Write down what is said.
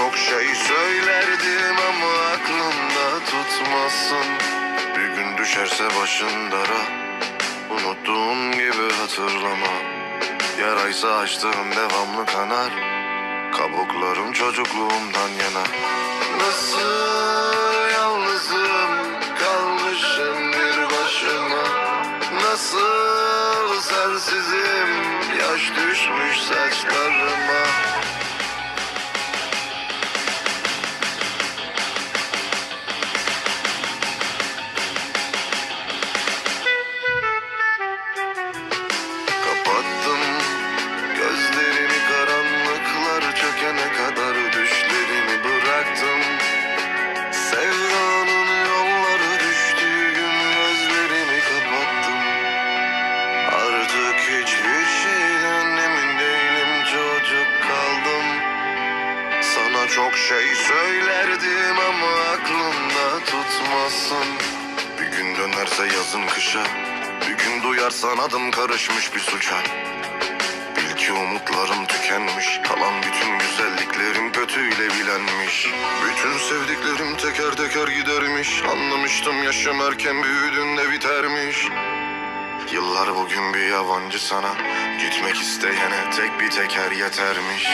Çok şey söylerdim ama aklımda tutmasın. Bir gün düşerse başın dara. Unuttuğum gibi hatırlama. Yaraysa açtığım devamlı kanar. Kabuklarım çocukluğumdan yana. Nasıl yalnızım kalmışım bir başıma. Nasıl sensizim yaş düşmüş saçlarıma. Çok şey söylerdim ama aklımda tutmazsın Bir gün dönerse yazın kışa Bir gün duyarsan adım karışmış bir suça. Bil ki umutlarım tükenmiş Kalan bütün güzelliklerim kötüyle bilenmiş. Bütün sevdiklerim teker teker gidermiş Anlamıştım yaşım erken büyüdüğünde bitermiş. Yıllar bugün bir yabancı sana Gitmek isteyene tek bir teker yetermiş